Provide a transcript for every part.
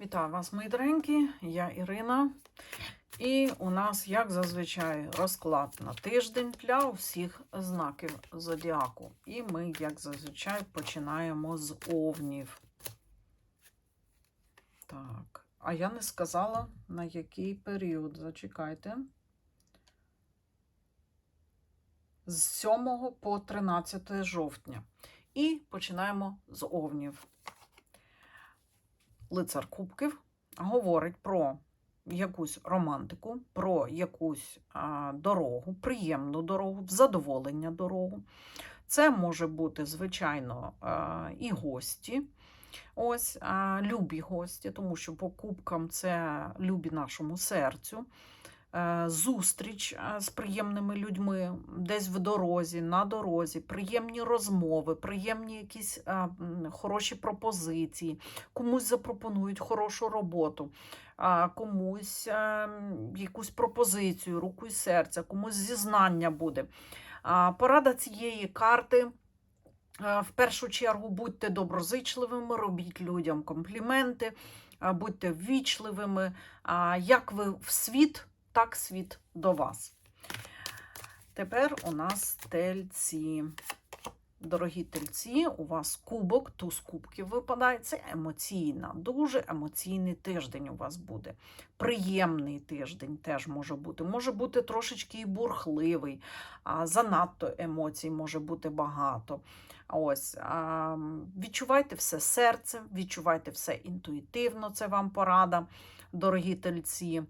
Вітаю вас, мої доренькі, я Ірина. І у нас, як зазвичай, розклад на тиждень для усіх знаків зодіаку. І ми, як зазвичай, починаємо з овнів. Так, а я не сказала, на який період. Зачекайте. З 7 по 13 жовтня. І починаємо з овнів. Лицар Кубків говорить про якусь романтику, про якусь дорогу, приємну дорогу, задоволення дорогу. Це може бути, звичайно, і гості. Ось любі гості, тому що по кубкам це любі нашому серцю. Е, Зустріч е, з приємними людьми десь в дорозі, на дорозі, приємні розмови, приємні якісь хороші пропозиції, комусь запропонують хорошу роботу, комусь якусь пропозицію, руку і серця, комусь зізнання буде. Порада цієї карти. В першу чергу будьте доброзичливими, робіть людям компліменти, будьте ввічливими. Як ви в світ, так світ до вас. Тепер у нас тельці. Дорогі тельці, у вас кубок, туз кубків випадає. Це емоційна, дуже емоційний тиждень у вас буде. Приємний тиждень теж може бути. Може бути трошечки і бурхливий, а занадто емоцій може бути багато. Ось, відчувайте все серцем, відчувайте все інтуїтивно, це вам порада, дорогі тельці.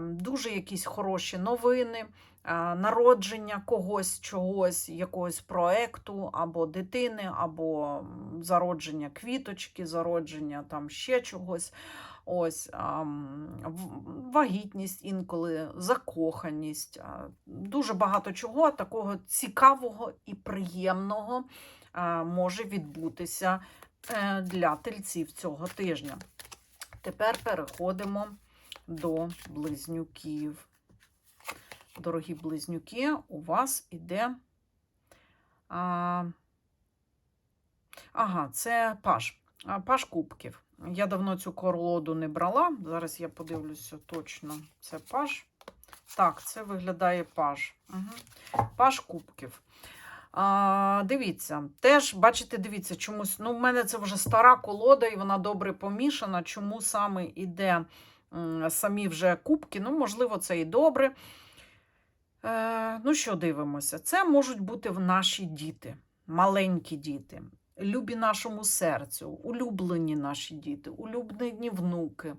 Дуже якісь хороші новини народження когось, чогось, якогось проекту, або дитини, або зародження квіточки, зародження там ще чогось. Ось вагітність інколи, закоханість, дуже багато чого такого цікавого і приємного може відбутися е, для тельців цього тижня. Тепер переходимо до близнюків. Дорогі близнюки, у вас іде. Ага, це паш. Паш кубків. Я давно цю колоду не брала. Зараз я подивлюся точно. Це паш. Так, це виглядає паш. Угу. Паш кубків. А, дивіться, теж, бачите, дивіться, чомусь. Ну, в мене це вже стара колода, і вона добре помішана. Чому саме іде самі вже кубки? Ну, можливо, це і добре. Е, ну, що дивимося? Це можуть бути в наші діти, маленькі діти, любі нашому серцю, улюблені наші діти, улюблені внуки.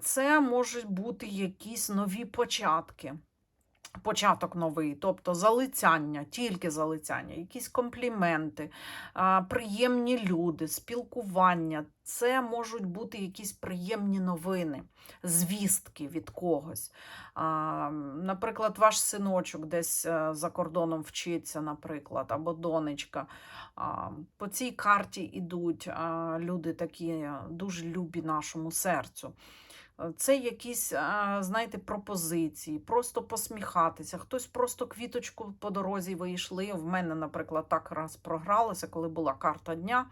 Це можуть бути якісь нові початки. Початок новий, тобто залицяння, тільки залицяння, якісь компліменти, приємні люди, спілкування. Це можуть бути якісь приємні новини, звістки від когось. Наприклад, ваш синочок десь е, за кордоном вчиться, наприклад, або донечка. По цій карті йдуть люди такі е, дуже любі нашому серцю. Е, Це якісь, знаєте, пропозиції, просто посміхатися. Хтось просто квіточку по дорозі вийшли. В мене, наприклад, так раз програлося, коли була карта дня.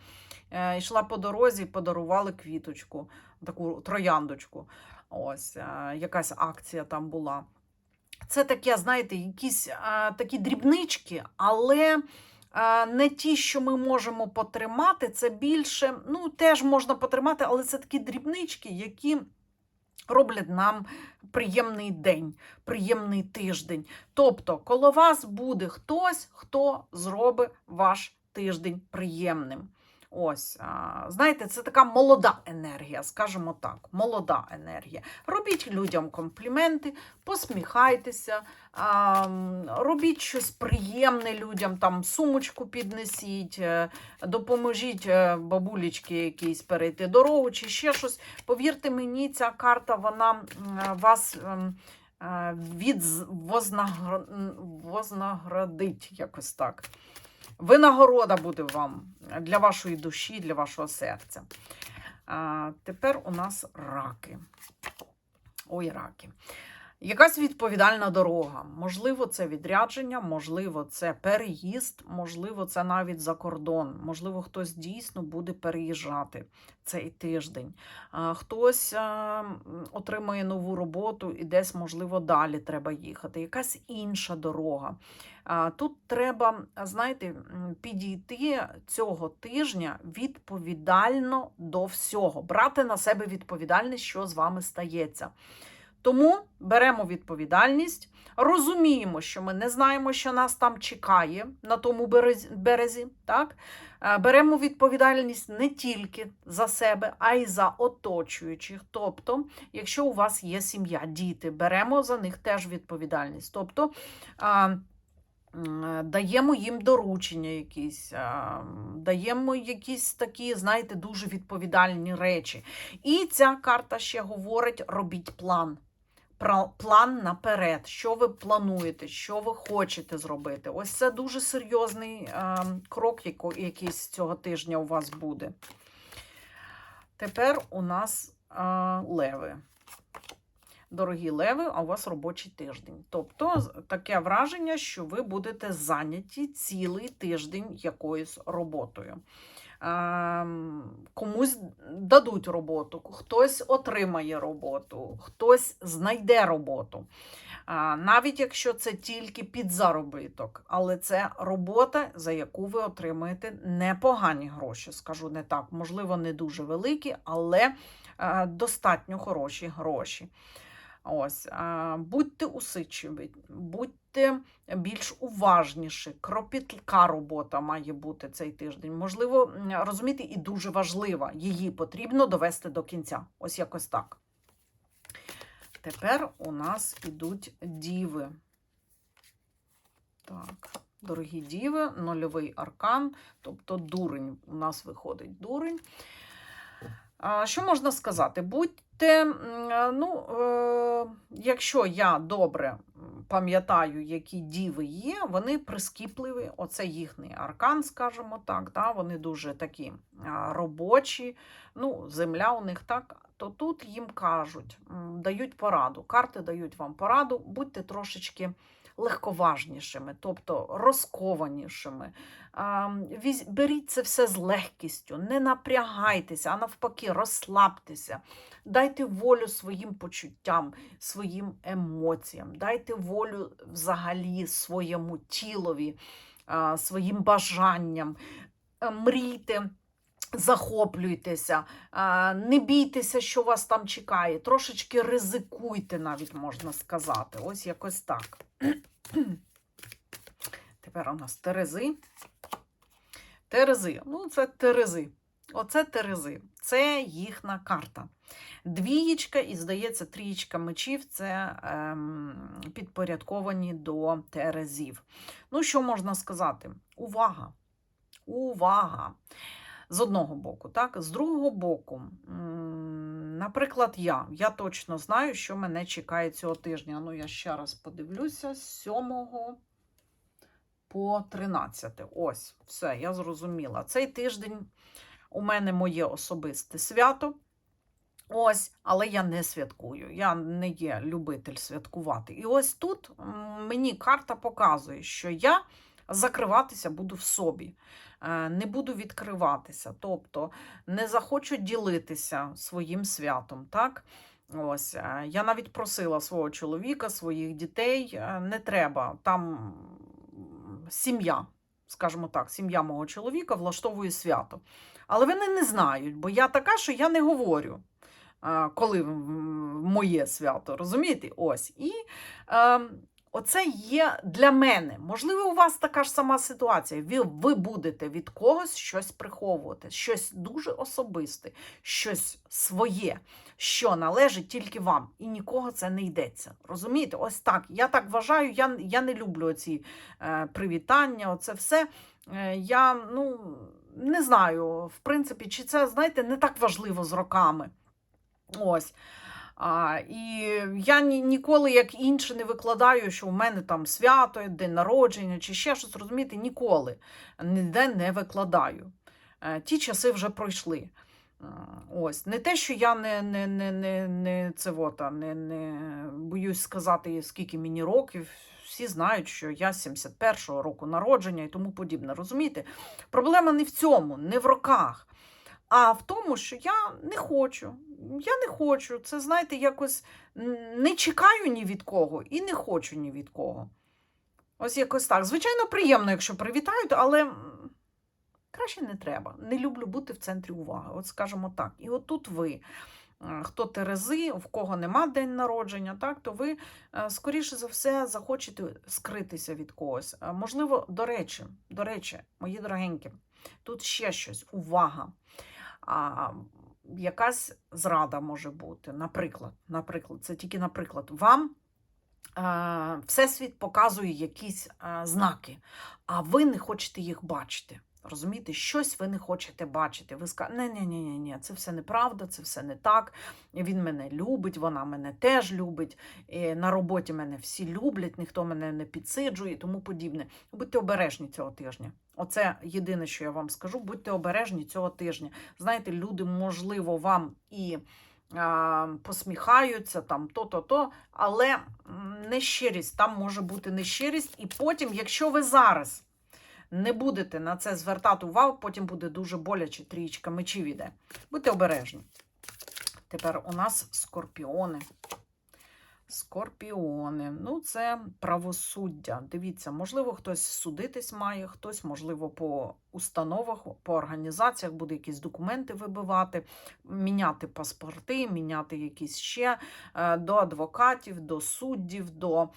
Е, Йшла по дорозі, подарували квіточку, таку трояндочку. Ось е, якась акція там була. Це таке, знаєте, якісь такі дрібнички, але не ті, що ми можемо потримати. Це більше, ну, теж можна потримати, але це такі дрібнички, які роблять нам приємний день, приємний тиждень. Тобто, коло вас буде хтось, хто зробить ваш тиждень приємним. Ось, знаєте, це така молода енергія, скажімо так, молода енергія. Робіть людям компліменти, посміхайтеся, робіть щось приємне людям, там сумочку піднесіть, е, допоможіть е, бабулечки якійсь перейти дорогу чи ще щось. Повірте мені, ця карта вона вас ем, е, від вознаградить якось так. Винагорода буде вам для вашої душі, для вашого серця. А, тепер у нас раки. Ой, раки. Якась відповідальна дорога. Можливо, це відрядження, можливо, це переїзд, можливо, це навіть за кордон. Можливо, хтось дійсно буде переїжджати цей тиждень. Хтось отримає нову роботу і десь, можливо, далі треба їхати. Якась інша дорога. Тут треба, знаєте, підійти цього тижня відповідально до всього, брати на себе відповідальність, що з вами стається. Тому беремо відповідальність, розуміємо, що ми не знаємо, що нас там чекає на тому березі. Так? Е, Беремо відповідальність не тільки за себе, а й за оточуючих. Тобто, якщо у вас є сім'я, діти, беремо за них теж відповідальність. Тобто, даємо їм доручення якісь, даємо якісь такі, знаєте, дуже відповідальні речі. І ця карта ще говорить: робіть план. План наперед, що ви плануєте, що ви хочете зробити. Ось це дуже серйозний е, крок, яко- якийсь цього тижня у вас буде. Тепер у нас е, леви. Дорогі леви, а у вас робочий тиждень. Тобто таке враження, що ви будете зайняті цілий тиждень якоюсь роботою. Ем, Комусь дадуть роботу, хтось отримає роботу, хтось знайде роботу. Навіть якщо це тільки під заробіток, але це робота, за яку ви отримаєте непогані гроші. Скажу не так, можливо, не дуже великі, але е, достатньо хороші гроші. Ось, будьте усидчиві, будьте більш уважніші. Кропітка робота має бути цей тиждень. Можливо, м, розумієте, і дуже важлива. Її потрібно довести до кінця. Ось якось так. Тепер у нас ідуть діви. Так, дорогі діви, нульовий аркан, тобто дурень. У нас виходить дурень. Що можна сказати? Будьте, м, е, ну, е, якщо я добре пам'ятаю, які діви є, вони прискіпливі, оце їхній аркан, скажімо так, да? вони дуже такі робочі, ну, земля у них так, то тут їм кажуть, дають пораду, карти дають вам пораду, будьте трошечки легковажнішими, тобто розкованішими. Беріть це все з легкістю, не напрягайтеся, а навпаки, розслабтеся. Дайте волю своїм почуттям, своїм емоціям, дайте волю взагалі своєму тілові, своїм бажанням. Мрійте. Захоплюйтеся, не бійтеся, що вас там чекає. Трошечки ризикуйте, навіть можна сказати. Ось якось так. Тепер у нас Терези. Терези. Ну, це Терези. Оце Терези. Це їхня карта. Двієчка і, здається, трієчка мечів це ем, підпорядковані до Терезів. Ну, що можна сказати? Увага! Увага! З одного боку, так? З другого боку, наприклад, я. Я точно знаю, що мене чекає цього тижня. Ну, я ще раз подивлюся, з 7 по 13. Ось, все, я зрозуміла. Цей тиждень у мене моє особисте свято. Ось, але я не святкую. Я не є любитель святкувати. І ось тут мені карта показує, що я закриватися буду в собі, не буду відкриватися, тобто не захочу ділитися своїм святом. так? Ось, е, я навіть просила свого чоловіка, своїх дітей, е, не треба. Там сім'я, скажімо так, сім'я мого чоловіка влаштовує свято. Але вони не знають, бо я така, що я не говорю, е, коли моє свято. Розумієте? Ось. І е, оце є для мене. Можливо, у вас така ж сама ситуація. Ви, ви будете від когось щось приховувати, щось дуже особисте, щось своє, що належить тільки вам, і нікого це не йдеться. Розумієте? Ось так. Я так вважаю, я, я не люблю ці е, привітання, оце все. Е, я ну, не знаю, в принципі, чи це, знаєте, не так важливо з роками. Ось. А, і я ні, ніколи, як інші, не викладаю, що у мене там свято, день народження чи ще щось, розумієте, ніколи ніде не викладаю. Е, Ті часи вже пройшли. М, Ось, не те, що я не, не, не, не, не, це вот, а, не, не боюсь сказати, скільки мені років. Всі знають, що я 71-го року народження і тому подібне. Розумієте? Проблема не в цьому, не в роках, а в тому, що я не хочу. Я не хочу. Це, знаєте, якось не чекаю ні від кого і не хочу ні від кого. Ось якось так. Звичайно, приємно, якщо привітають, але краще не треба. Не люблю бути в центрі уваги. От скажімо так. І от тут ви. е, Хто Терези, в кого нема день народження, так, то ви, е, скоріше за все, захочете скритися від когось. Е, Можливо, до речі, до речі, мої дорогенькі, тут ще щось, увага. А, якась зрада може бути. Наприклад, наприклад, це тільки наприклад, вам е, Всесвіт показує якісь е, знаки, а ви не хочете їх бачити. Розумієте, щось ви не хочете бачити. Ви скажете, ні, ні, ні, ні, це все неправда, це все не так. Він мене любить, вона мене теж любить. і на роботі мене всі люблять, ніхто мене не підсиджує і тому подібне. Будьте обережні цього тижня. Оце єдине, що я вам скажу. Будьте обережні цього тижня. Знаєте, люди, можливо, вам і посміхаються, там то-то, то, але нещирість, там може бути нещирість. І потім, якщо ви зараз не будете на це звертати увагу, потім буде дуже боляче, трієчка мечів іде. Будьте обережні. Тепер у нас скорпіони. Скорпіони. Ну, це правосуддя. Дивіться, можливо, хтось судитись має, хтось, можливо, по установах, по організаціях буде якісь документи вибивати, міняти паспорти, міняти якісь ще е, до адвокатів, до суддів, до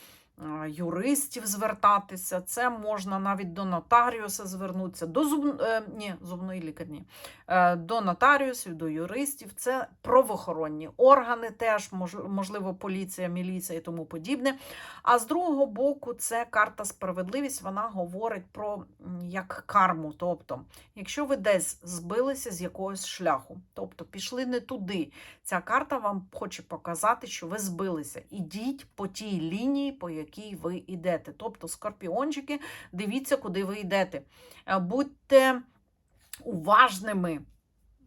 юристів звертатися. Це можна навіть до нотаріуса звернутися, до зуб... е, ні, зубної лікарні, е, до нотаріусів, до юристів. Це правоохоронні органи, теж мож- можливо, поліція, міліція і тому подібне. А з другого боку, це карта справедливість. Вона говорить про як карму. Тобто, якщо ви десь збилися з якогось шляху, тобто пішли не туди, ця карта вам хоче показати, що ви збилися. Ідіть по тій лінії, по якій ви йдете. Тобто, скорпіончики, дивіться, куди ви йдете. Е, Будьте уважними.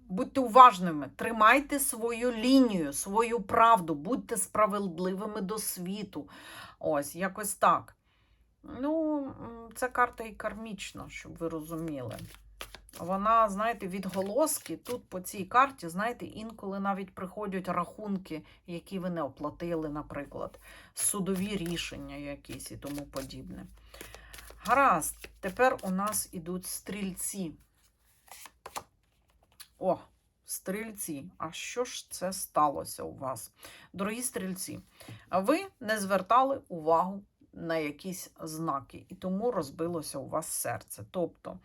Будьте уважними, тримайте свою лінію, свою правду, будьте справедливими до світу. Ось, якось так. Ну, це карта і кармічна, щоб ви розуміли. Вона, знаєте, відголоски тут по цій карті, знаєте, інколи навіть приходять рахунки, які ви не оплатили, наприклад, судові рішення якісь і тому подібне. Гаразд, тепер у нас ідуть стрільці. О, стрільці. А що ж це сталося у вас? Дорогі стрільці, ви не звертали увагу на якісь знаки, і тому розбилося у вас серце. Тобто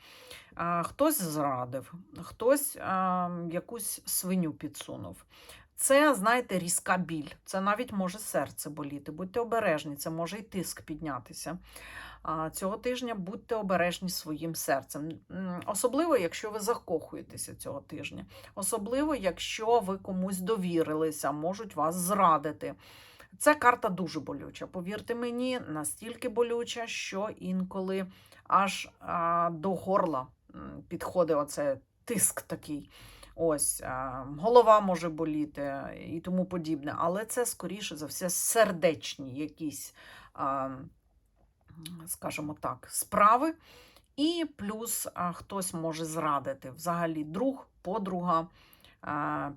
хтось зрадив, хтось якусь свиню підсунув. Це, знаєте, різка біль. Це навіть може серце боліти. Будьте обережні, це може й тиск піднятися. Цього тижня будьте обережні своїм серцем. Особливо, якщо ви закохуєтеся цього тижня. Особливо, якщо ви комусь довірилися, можуть вас зрадити. Це карта дуже болюча. Повірте мені, настільки болюча, що інколи аж а, до горла підходить оце тиск такий. Ось а, голова може боліти і тому подібне. Але це, скоріше за все, сердечні якісь, а, скажімо так, справи. І плюс а, хтось може зрадити. Взагалі, друг, подруга,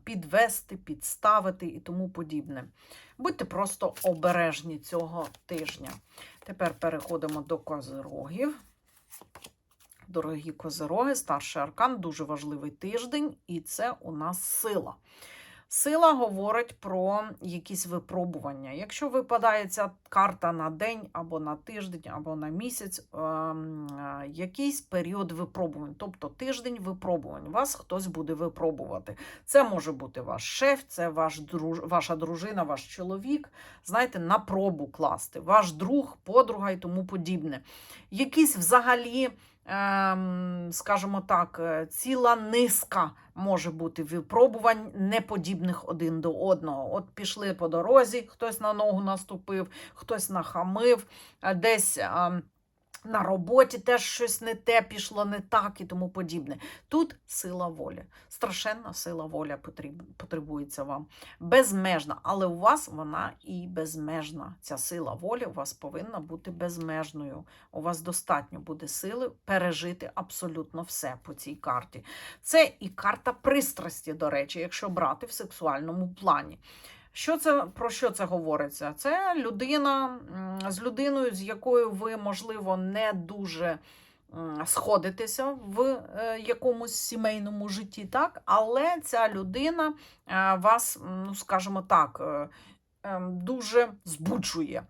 підвести, підставити і тому подібне. Будьте просто обережні цього тижня. Тепер переходимо до козирогів. Дорогі козироги, старший аркан, дуже важливий тиждень, і це у нас сила. Сила говорить про якісь випробування. Якщо випадає ця карта на день, або на тиждень, або на місяць, ем, е, якийсь період випробувань, тобто тиждень випробувань, вас хтось буде випробувати. Це може бути ваш шеф, це ваш друж... ваша дружина, ваш чоловік. Знаєте, на пробу класти, ваш друг, подруга і тому подібне. Якісь взагалі. Ем, Скажімо так, е, ціла низка може бути випробувань неподібних один до одного. От пішли по дорозі, хтось на ногу наступив, хтось нахамив, десь ем, на роботі теж щось не те пішло, не так і тому подібне. Тут сила волі. Страшенна сила воля потребується вам. Безмежна, але у вас вона і безмежна. Ця сила волі у вас повинна бути безмежною. У вас достатньо буде сили пережити абсолютно все по цій карті. Це і карта пристрасті, до речі, якщо брати в сексуальному плані. Що це про що це говориться? Це людина з людиною, з якою ви, можливо, не дуже сходитеся в е, якомусь сімейному житті, так? Але ця людина е, вас, ну скажімо так, е, ем, дуже збуджує.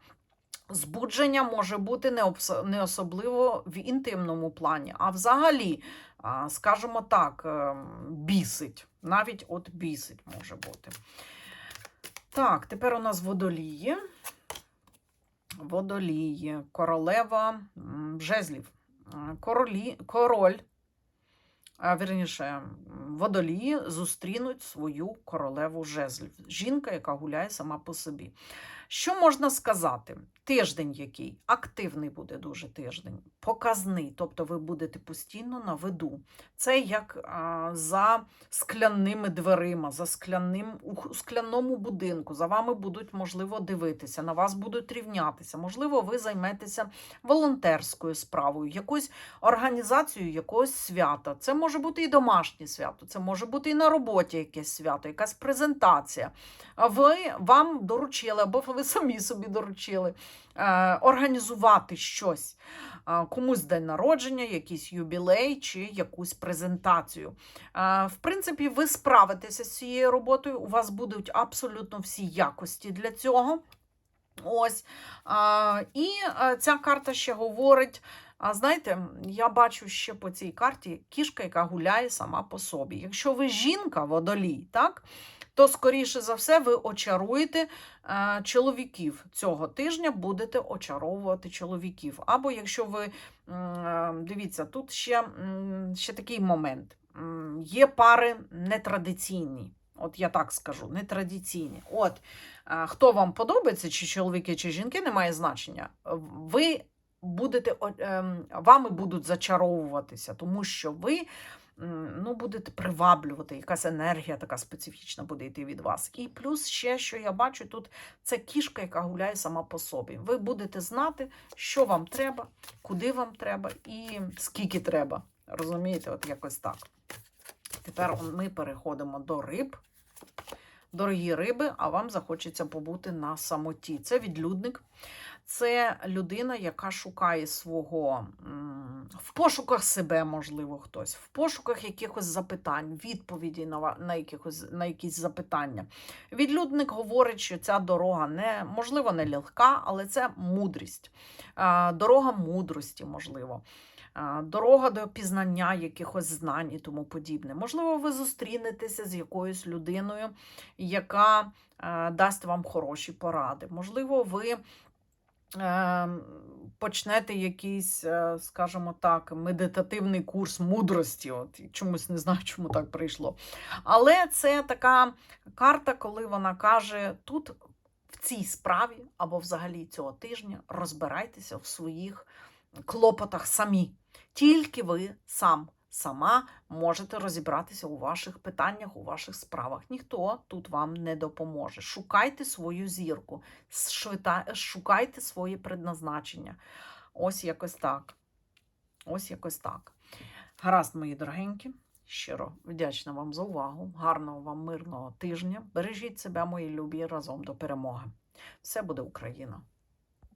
Збудження може бути не, особливо в інтимному плані, а взагалі, скажімо так, ем, бісить. Навіть от бісить може бути. Так, тепер у нас водолії. Водолії, королева жезлів. Королі, король, а, вірніше, водолії зустрінуть свою королеву жезлів. Жінка, яка гуляє сама по собі. Що можна сказати? Тиждень який активний буде дуже тиждень, показний, тобто ви будете постійно на виду. Це як а, за скляними дверима, за скляним у скляному будинку. За вами будуть, можливо, дивитися, на вас будуть рівнятися. Можливо, ви займетеся волонтерською справою, якоюсь організацією якогось свята. Це може бути і домашнє свято, це може бути і на роботі якесь свято, якась презентація. Ви вам доручили, або ви самі собі доручили е, організувати щось. Е, комусь день народження, якийсь юбілей чи якусь презентацію. Е, В принципі, ви справитеся з цією роботою. У вас будуть абсолютно всі якості для цього. Ось. І ця карта ще говорить. А знаєте, я бачу ще по цій карті кішка, яка гуляє сама по собі. Якщо ви жінка, водолій, так, то скоріше за все ви очаруєте е, чоловіків цього тижня, будете очаровувати чоловіків. Або якщо ви е, дивіться, тут ще, ще такий момент. Є пари нетрадиційні. От я так скажу, нетрадиційні. От а, хто вам подобається, чи чоловіки, чи жінки, не має значення. Ви будете ем, вами будуть зачаровуватися, тому що ви ну, будете приваблювати, якась енергія така специфічна буде йти від вас. І плюс ще, що я бачу, тут це кішка, яка гуляє сама по собі. Ви будете знати, що вам треба, куди вам треба і скільки треба. Розумієте, от якось так. Тепер ми переходимо до риб. Дорогі риби, а вам захочеться побути на самоті. Це відлюдник, це людина, яка шукає свого в пошуках себе, можливо, хтось, в пошуках якихось запитань, відповіді на, на, якихось, на якісь запитання. Відлюдник говорить, що ця дорога не можливо не легка, але це мудрість, дорога мудрості, можливо. Дорога до пізнання якихось знань і тому подібне. Можливо, ви зустрінетеся з якоюсь людиною, яка дасть вам хороші поради. Можливо, ви почнете якийсь, е, скажімо так, медитативний курс мудрості. От чомусь не знаю, чому так прийшло. Але це така карта, коли вона каже: тут в цій справі або взагалі цього тижня розбирайтеся в своїх клопотах самі. Тільки ви сам, сама можете розібратися у ваших питаннях, у ваших справах. Ніхто тут вам не допоможе. Шукайте свою зірку, шукайте своє предназначення. Ось якось так. Ось якось так. Гаразд, мої дорогенькі. Щиро вдячна вам за увагу. Гарного вам мирного тижня. Бережіть себе, мої любі, разом до перемоги. Все буде Україна!